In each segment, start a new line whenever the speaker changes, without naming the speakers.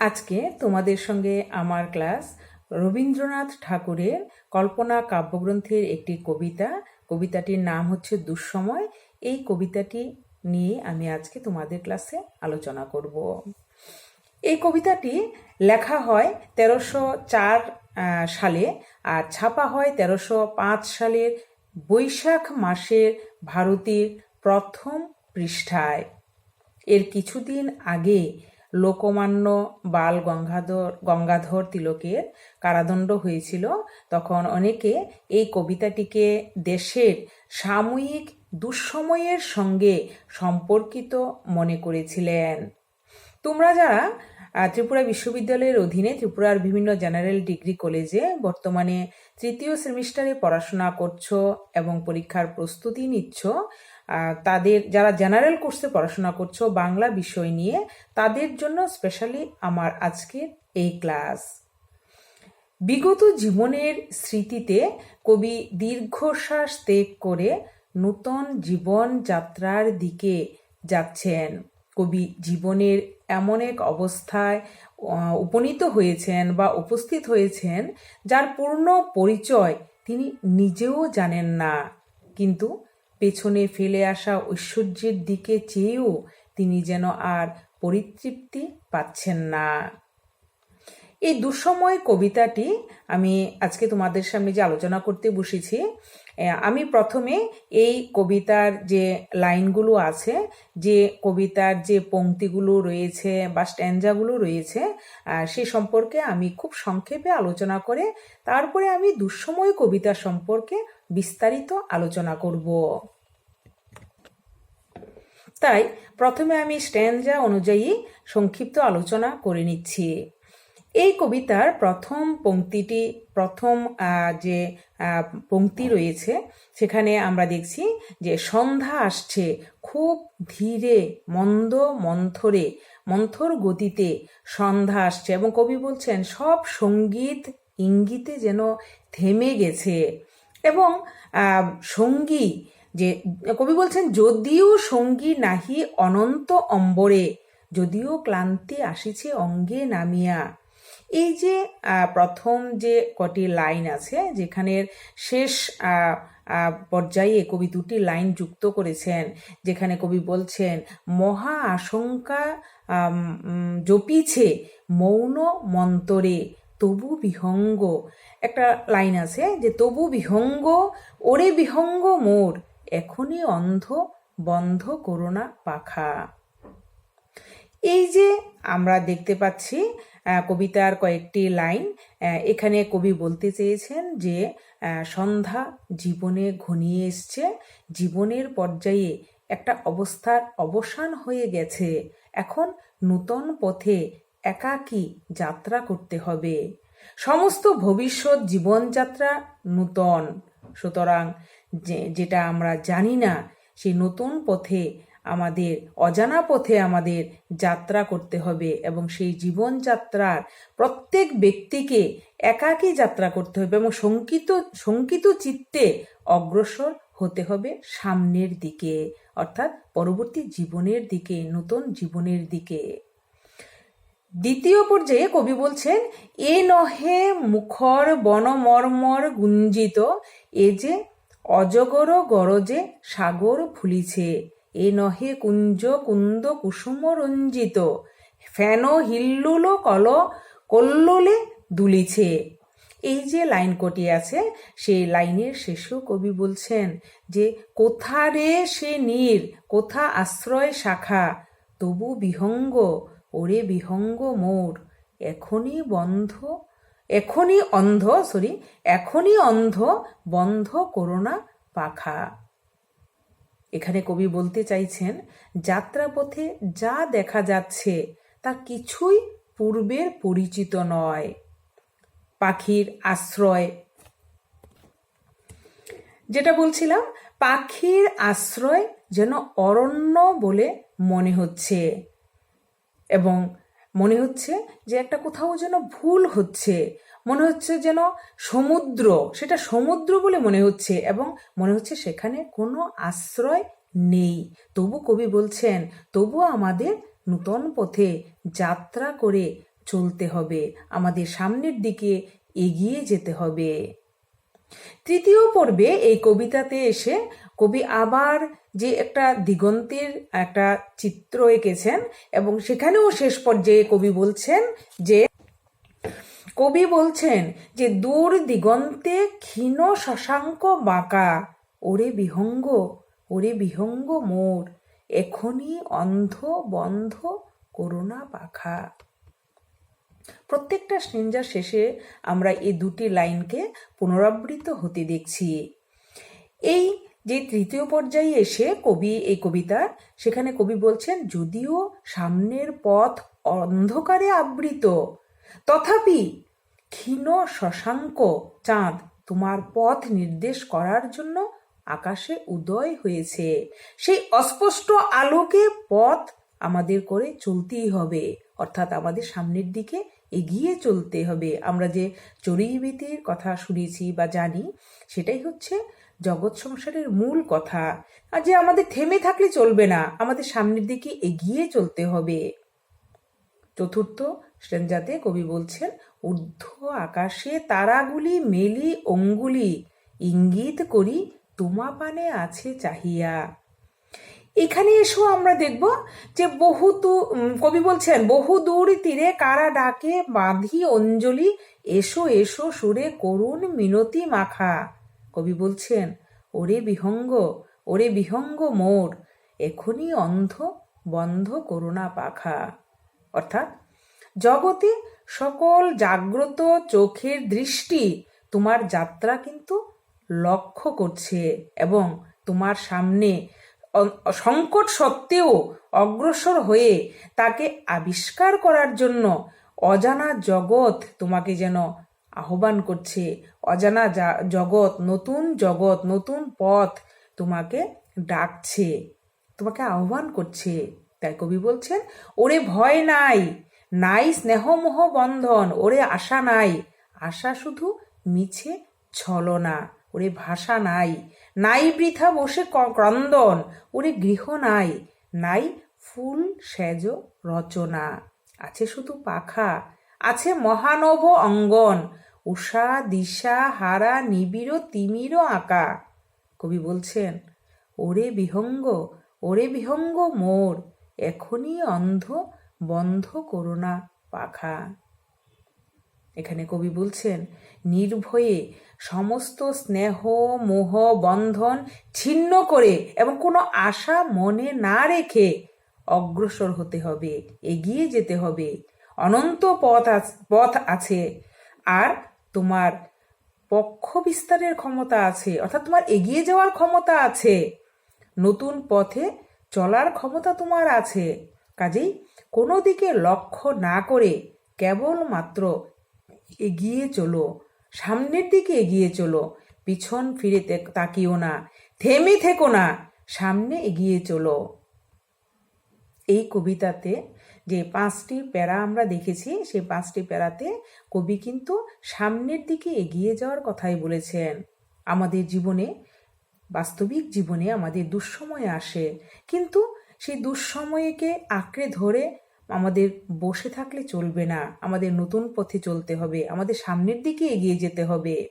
আজকে তোমাদের সঙ্গে আমার ক্লাস রবীন্দ্রনাথ ঠাকুরের কল্পনা কাব্যগ্রন্থের একটি কবিতা। কবিতাটির নাম হচ্ছে দুঃসময়। এই কবিতাটি নিয়ে আমি আজকে তোমাদের ক্লাসে আলোচনা করব। এই কবিতাটি লেখা হয় তেরোশো চার সালে আর ছাপা হয় তেরোশো পাঁচ সালের বৈশাখ মাসের ভারতের প্রথম পৃষ্ঠায়। এর কিছুদিন আগে লোকমান্য বাল গঙ্গাধর গঙ্গাধর তিলকের কারাদণ্ড হয়েছিল। তখন অনেকে এই কবিতাটিকে দেশের সাময়িক দুঃসময়ের সঙ্গে সম্পর্কিত মনে করেছিলেন। তোমরা যারা ত্রিপুরা বিশ্ববিদ্যালয়ের অধীনে ত্রিপুরার বিভিন্ন জেনারেল ডিগ্রি কলেজে বর্তমানে তৃতীয় সেমিস্টারে পড়াশোনা করছ এবং পরীক্ষার প্রস্তুতি নিচ্ছ তাদের যারা জেনারেল কোর্সে পড়াশোনা করছ বাংলা বিষয় নিয়ে, তাদের জন্য স্পেশালি আমার আজকের এই ক্লাস বিগত জীবনের স্মৃতিতে কবি দীর্ঘশ্বাস ত্যাগ করে নূতন জীবন যাত্রার দিকে যাচ্ছেন। কবি জীবনের এমন এক অবস্থায় উপনীত হয়েছেন বা উপস্থিত হয়েছেন যার পূর্ণ পরিচয় তিনি নিজেও জানেন না। কিন্তু পেছনে ফেলে আসা ঐশ্বর্যের দিকে চেয়েও তিনি যেন আর পরিতৃপ্তি পাচ্ছেন না। এই দুঃসময় কবিতাটি আমি আজকে তোমাদের সামনে যে আলোচনা করতে বসেছি আমি প্রথমে এই কবিতার যে লাইনগুলো আছে, যে কবিতার যে পংক্তিগুলো রয়েছে বা স্ট্যান্ডাগুলো রয়েছে সে সম্পর্কে আমি খুব সংক্ষেপে আলোচনা করে তারপরে আমি দুঃসময় কবিতা সম্পর্কে বিস্তারিত আলোচনা করব। তাই প্রথমে আমি স্ট্যান্ডা অনুযায়ী সংক্ষিপ্ত আলোচনা করে নিচ্ছি। এই কবিতার প্রথম পংক্তিটি প্রথম যে পংক্তি রয়েছে। সেখানে আমরা দেখছি যে সন্ধ্যা আসছে খুব ধীরে, মন্দ মন্থরে, মন্থর গতিতে সন্ধ্যা আসছে এবং কবি বলছেন, সব সংগীত ইঙ্গিতে যেন থেমে গেছে। এবং সঙ্গী যে, কবি বলছেন, যদিও সঙ্গী নাহি অনন্ত অম্বরে, যদিও ক্লান্তি আসিছে অঙ্গে নামিয়া। এই যে প্রথম যে কটি লাইন আছে যেখানের শেষ পর্যায়ে কবি দুটি লাইন যুক্ত করেছেন, যেখানে কবি বলছেন, মহা আশঙ্কা জপিছে মৌন মন্তরে, তবু বিহঙ্গ। একটা লাইন আছে যে, তবু বিহঙ্গ, ওরে বিহঙ্গ মোর, এখনই অন্ধ, বন্ধ করোনা পাখা। এই যে, আমরা দেখতে পাচ্ছি কবিতার কয়েকটি লাইন এখানে কবি বলতে চেয়েছেন যে সন্ধ্যা জীবনে ঘনিয়ে এসছে, জীবনের পর্যায়ে একটা অবস্থার অবসান হয়ে গেছে। এখন নূতন পথে একাকী যাত্রা করতে হবে। সমস্ত ভবিষ্যৎ জীবনযাত্রা নূতন। সুতরাং যেটা আমরা জানি না, সেই নতুন পথে আমাদের অজানা পথে আমাদের যাত্রা করতে হবে এবং সেই জীবনযাত্রার প্রত্যেক ব্যক্তিকে একাকী যাত্রা করতে হবে এবং শঙ্কিত শঙ্কিত চিত্তে অগ্রসর হতে হবে সামনের দিকে, অর্থাৎ পরবর্তী জীবনের দিকে, নতুন জীবনের দিকে। দ্বিতীয় পর্যায়ে কবি বলছেন, এ নহে মুখর বনমর্মর গুঞ্জিত, এ যে অজগর গরজে সাগর ফুলিছে। এ নহে কুঞ্জ কুন্দ কুসুম রঞ্জিত। ফেন হিল্লুল কল, কল্লোলে দুলিছে। এই যে লাইন কটি আছে, সেই লাইনের শেষেও কবি বলছেন যে, কোথা রে সে নীর, কোথা আশ্রয় শাখা? তবু বিহঙ্গ, ওরে বিহঙ্গ মোর। এখনই বন্ধ, এখনই অন্ধ সরি এখনই অন্ধ, বন্ধ করোনা পাখা। এখানে কবি বলতে চাইছেন, যাত্রাপথে যা দেখা যাচ্ছে তা কিছুই পূর্বের পরিচিত নয়। পাখির আশ্রয়। যেটা বলছিলাম, পাখির আশ্রয় যেন অরণ্য বলে মনে হচ্ছে। এবং মনে হচ্ছে যে একটা কোথাও যেন ভুল হচ্ছে। মনে হচ্ছে যেন সমুদ্র, সেটা সমুদ্র বলে মনে হচ্ছে এবং মনে হচ্ছে সেখানে কোনো আশ্রয় নেই। তবু কবি বলছেন, তবু আমাদের নূতন পথে যাত্রা করে চলতে হবে। আমাদের সামনের দিকে এগিয়ে যেতে হবে। তৃতীয় পর্বে এই কবিতাতে এসে কবি আবার যে একটা দিগন্তের একটা চিত্র এঁকেছেন এবং সেখানেও শেষ পর্যায়ে কবি বলছেন যে, কবি বলছেন যে, দূর দিগন্তে ক্ষীণ শশাঙ্ক বাঁকা, ওরে বিহঙ্গ ওরে বিহঙ্গ মোর, এখনই অন্ধ বন্ধ করোনা পাখা। প্রত্যেকটা স্টেঞ্জার শেষে আমরা এই দুটি লাইনকে পুনরাবৃত হতে দেখছি। এই যে তৃতীয় পর্যায়ে এসে কবি, এই কবিতা, সেখানে কবি বলছেন, যদিও সামনের পথ অন্ধকারে আবৃত, তথাপি ক্ষীণ শশাঙ্ক চাঁদ তোমার পথ নির্দেশ করার জন্য আকাশে উদয় হয়েছে। সেই অস্পষ্ট আলোকে পথ আমাদের করে চলতেই হবে। অর্থাৎ আমাদের সামনের দিকে এগিয়ে চলতে হবে। আমরা যে চড়ুইবীতির কথা শুনেছি বা জানি, সেটাই হচ্ছে জগৎ সংসারের মূল কথা। আর যে আমাদের থেমে থাকলে চলবে না, আমাদের সামনের দিকে এগিয়ে চলতে হবে। চতুর্থ স্টেঞ্জাতে কবি বলছেন, ঊর্ধ্ব আকাশে তারাগুলি মেলি অঙ্গুলি, ইঙ্গিত করি তোমা পানে আছে চাহিয়া। এখানে এসো আমরা দেখব যে বহু কবি বলছেন, বহু দূর তীরে কারা ডাকে, বাঁধি অঞ্জলি, এসো এসো সুরে করুণ মিনতি মাখা। কবি বলছেন, ওরে বিহঙ্গ ওরে বিহঙ্গ মোর এখনই অন্ধ বন্ধ করুণা পাখা। অর্থাৎ, জগতে সকল জাগ্রত চোখের দৃষ্টি তোমার যাত্রা কিন্তু লক্ষ্য করছে এবং তোমার সামনে সংকট সত্ত্বেও অগ্রসর হয়ে তাকে আবিষ্কার করার জন্য অজানা জগৎ তোমাকে যেন আহ্বান করছে। অজানা জগৎ, নতুন জগৎ, নতুন পথ তোমাকে ডাকছে, তোমাকে আহ্বান করছে। তাই কবি বলছেন, ওরে ভয় নাই নাই স্নেহমোহ বন্ধন, ওরে আশা নাই, আশা শুধু মিছে ছলনা। ওরে ভাষা নাই নাই বৃথা বসে ক্রন্দন, ওরে গৃহ নাই নাই ফুল সেজ রচনা। আছে শুধু পাখা, আছে মহানব অঙ্গন, উষা, দিশা, হারা, নিবিড়, তিমির আঁকা। কবি বলছেন, ওরে বিহঙ্গ ওরে বিহঙ্গ মোর, এখনই অন্ধ বন্ধ করোনা পাখা। এখানে কবি বলছেন, নির্ভয়ে সমস্ত স্নেহ, মোহ, বন্ধন ছিন্ন করে এবং কোনো আশা মনে না রেখে অগ্রসর হতে হবে, এগিয়ে যেতে হবে। অনন্ত পথ পথ আছে আর তোমার পক্ষ বিস্তারের ক্ষমতা আছে, অর্থাৎ তোমার এগিয়ে যাওয়ার ক্ষমতা আছে। নতুন পথে চলার ক্ষমতা তোমার আছে। কাজেই কোনো দিকে লক্ষ্য না করে কেবলমাত্র এগিয়ে চলো, সামনের দিকে এগিয়ে চলো, পিছন ফিরে তাকিও না, থেমে থেকো না, সামনে এগিয়ে চলো। এই কবিতাতে যে পাঁচটি প্যারা আমরা দেখেছি সেই পাঁচটি প্যারাতে কবি কিন্তু সামনের দিকে এগিয়ে যাওয়ার কথাই বলেছেন। আমাদের জীবনে, বাস্তবিক জীবনে আমাদের দুঃসময় আসে, কিন্তু সেই দুঃসময়কে আঁকড়ে ধরে আমাদের বসে থাকলে চলবে না। আমাদের নতুন পথে চলতে হবে। আমাদের সামনের দিকে এগিয়ে যেতে হবে।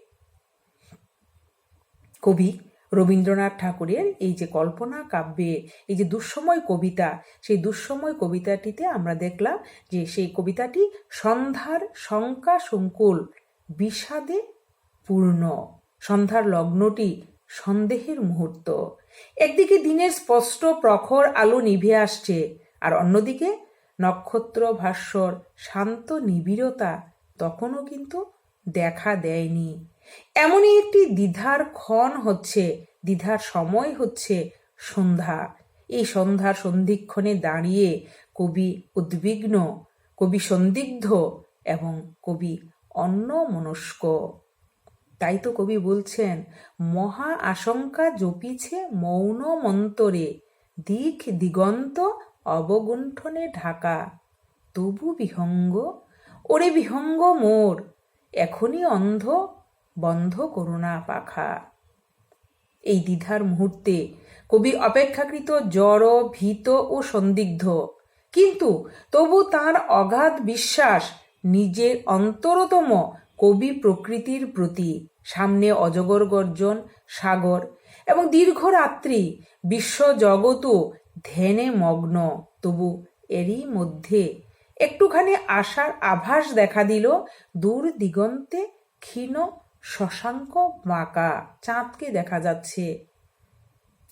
কবি রবীন্দ্রনাথ ঠাকুরের এই যে কল্পনা কাব্যে, এই যে দুঃসময় কবিতা, সেই দুঃসময় কবিতাটিতে আমরা দেখলাম যে সেই কবিতাটি সন্ধ্যার শঙ্কা সংকুল, বিষাদে পূর্ণ। সন্ধ্যার লগ্নটি সন্দেহের মুহূর্ত। একদিকে দিনের স্পষ্ট প্রখর আলো নিভে আসছে, আর অন্যদিকে নক্ষত্র ভাস্বর শান্ত নিবিড়তা তখনও কিন্তু দেখা দেয়নি। এমনই একটি দ্বিধার ক্ষণ হচ্ছে, দ্বিধার সময় হচ্ছে সন্ধ্যা। এই সন্ধ্যার সন্ধিক্ষণে দাঁড়িয়ে কবি উদ্বিগ্ন, কবি সন্দিগ্ধ এবং কবি অন্যমনস্ক। তাই তো কবি বলছেন, মহা আশঙ্কা জপিছে মৌন মন্তরে দিক দিগন্ত অবগুণ্ঠনে ঢাকা। তবু বিহঙ্গ, ওরে বিহঙ্গ মোর, এখনই অন্ধ, বন্ধ করুণা পাখা। এই দ্বিধার মুহূর্তে কবি অপেক্ষাকৃত জড়, ভীত ও সন্দিগ্ধ। কিন্তু তবু তার অগাধ বিশ্বাস নিজের অন্তরতম কবি প্রকৃতির প্রতি। সামনে অজগর গর্জন, সাগর এবং দীর্ঘ রাত্রি বিশ্ব জগতও ধ্যানে মগ্ন। তবু এরই মধ্যে একটুখানি আশার আভাস দেখা দিল দূর দিগন্তে ক্ষীণ শশাঙ্ক বাঁকা। চাঁদকে দেখা যাচ্ছে।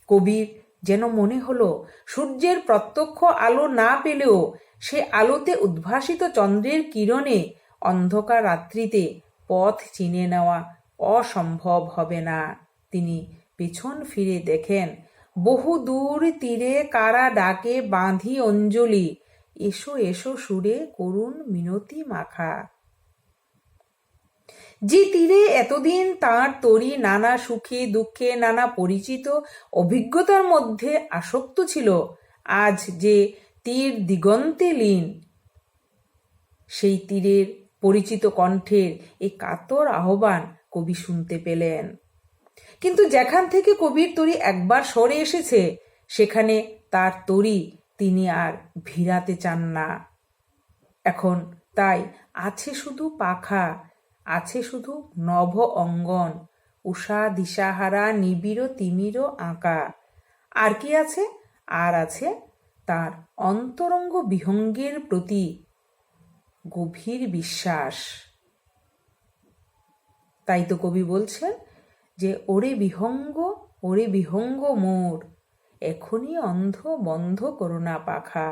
কবির যেন মনে হলো, সূর্যের প্রত্যক্ষ আলো না পেলেও সে আলোতে উদ্ভাসিত চন্দ্রের কিরণে অন্ধকার রাত্রিতে পথ চিনে নেওয়া অসম্ভব হবে না। তিনি পেছন ফিরে দেখেন বহু দূর তীরে কারা ডাকে বাঁধি অঞ্জলি। এসো এসো সুরে করুণ মিনতি মাখা। যে তীরে এতদিন তার তরি নানা সুখে দুঃখে নানা পরিচিত অভিজ্ঞতার মধ্যে আসক্ত ছিল, আজ যে তীর দিগন্তে লীন। সেই তীরের পরিচিত কণ্ঠের এই কাতর আহ্বান কবি শুনতে পেলেন। কিন্তু যেখান থেকে কবির তরি একবার সরে এসেছে, সেখানে তার তরি তিনি আর ভিড়াতে চান না। এখন তাই আছে শুধু পাখা, আছে শুধু নভ অঙ্গন, উষা দিশাহারা নিবিড় তিমির আঁকা। আর কি আছে? আর আছে তার অন্তরঙ্গ বিহঙ্গের প্রতি গভীর বিশ্বাস। তাই তো কবি বলছেন যে ওরে বিহঙ্গ ওরে বিহঙ্গ মোর, এখনই অন্ধ বন্ধ করোনা পাখা।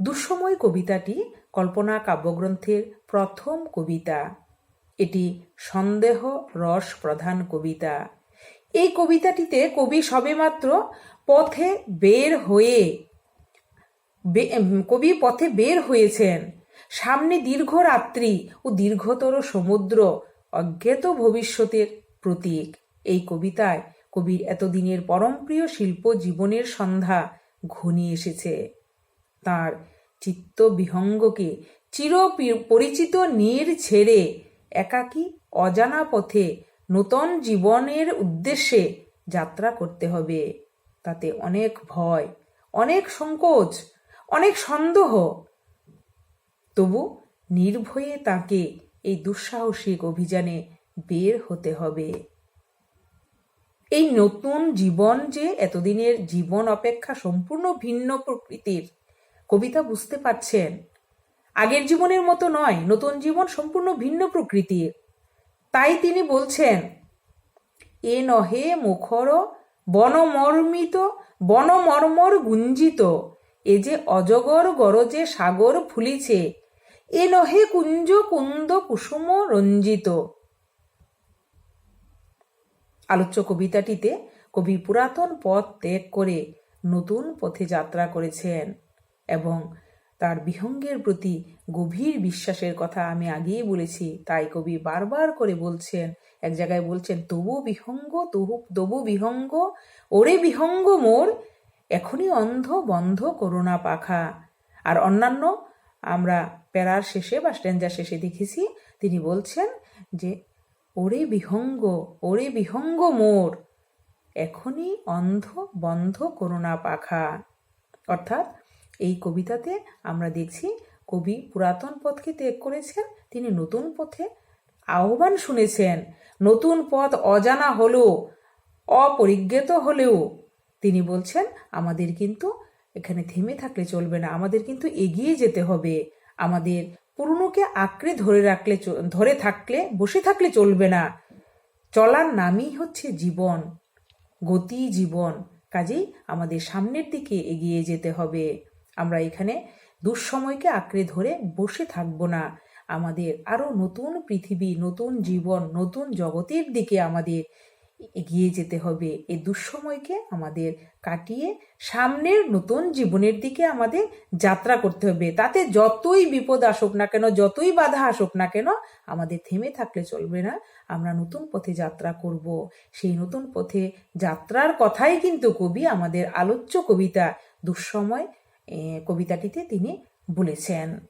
দুঃসময় কবিতাটি কল্পনা কাব্যগ্রন্থের প্রথম কবিতা। এটি সন্দেহ রস প্রধান কবিতা। এই কবিতাটিতে কবি সবেমাত্র পথে বের হয়ে কবি পথে বের হয়েছেন। সামনে দীর্ঘ রাত্রি ও দীর্ঘতর সমুদ্র অজ্ঞাত ভবিষ্যতের প্রতীক। এই কবিতায় কবির এতদিনের পরমপ্রিয় শিল্প জীবনের সন্ধ্যা ঘনিয়ে এসেছে। তার চিত্ত বিহঙ্গকে চির পরিচিত নীর ছেড়ে একাকী অজানা পথে নূতন জীবনের উদ্দেশ্যে যাত্রা করতে হবে। তাতে অনেক ভয়, অনেক সংকোচ, অনেক সন্দেহ। তবু নির্ভয়ে তাকে এই দুঃসাহসিক অভিযানে বের হতে হবে। এই নতুন জীবন যে এতদিনের জীবন অপেক্ষা সম্পূর্ণ ভিন্ন প্রকৃতির, কবিতা বুঝতে পারছেন। আগের জীবনের মতো নয়, নতুন জীবন সম্পূর্ণ ভিন্ন প্রকৃতির। তাই তিনি বলছেন, এ নহে মুখর বনমর্মিত, বনমর্মর গুঞ্জিত, এ যে অজগর গরজে সাগর ফুলিছে এ নহে কুঞ্জ কুন্দ কুসুম রঞ্জিত। আলোচ্য কবিতাটিতে কবি পুরাতন পথ ত্যাগ করে নতুন পথে যাত্রা করেছেন এবং তার বিহঙ্গের প্রতি গভীর বিশ্বাসের কথা আমি আগেই বলেছি, তাই কবি বারবার করে বলছেন, এক জায়গায় বলছেন, তবু বিহঙ্গ, তবু তবু বিহঙ্গ, ওরে বিহঙ্গ মোর, এখনই অন্ধ বন্ধ করোনা পাখা। আর অন্যান্য আমরা প্যারার শেষে বা স্ট্যান্ডার শেষে দেখেছি, তিনি বলছেন যে, ওরে বিহঙ্গ ওরে বিহঙ্গ মোর, এখনই অন্ধ বন্ধ করোনা পাখা। অর্থাৎ এই কবিতাতে আমরা দেখছি, কবি পুরাতন পথকে ত্যাগ করেছেন, তিনি নতুন পথে আহ্বান শুনেছেন, নতুন পথ অজানা হলেও অপরিজ্ঞাত হলেও। তিনি বলছেন, আমাদের কিন্তু এখানে থেমে থাকলে চলবে না, আমাদের কিন্তু এগিয়ে যেতে হবে। আমাদের পুরনোকে আঁকড়ে ধরে রাখলে ধরে থাকলে, বসে থাকলে চলবে না। চলার নামই হচ্ছে জীবন, গতি জীবন। কাজেই আমাদের সামনের দিকে এগিয়ে যেতে হবে। আমরা এখানে দুঃসময়কে আঁকড়ে ধরে বসে থাকব না। আমাদের আরও নতুন পৃথিবী, নতুন জীবন, নতুন জগতের দিকে আমাদের এগিয়ে যেতে হবে। এই দুঃসময়কে আমাদের কাটিয়ে সামনের নতুন জীবনের দিকে আমাদের যাত্রা করতে হবে। তাতে যতই বিপদ আসুক না কেন, যতই বাধা আসুক না কেন, আমাদের থেমে থাকলে চলবে না। আমরা নতুন পথে যাত্রা করব। সেই নতুন পথে যাত্রার কথাই কিন্তু কবি, আমাদের আলোচ্য কবিতা, দুঃসময় কবিতাটিতে তিনি বলেছেন।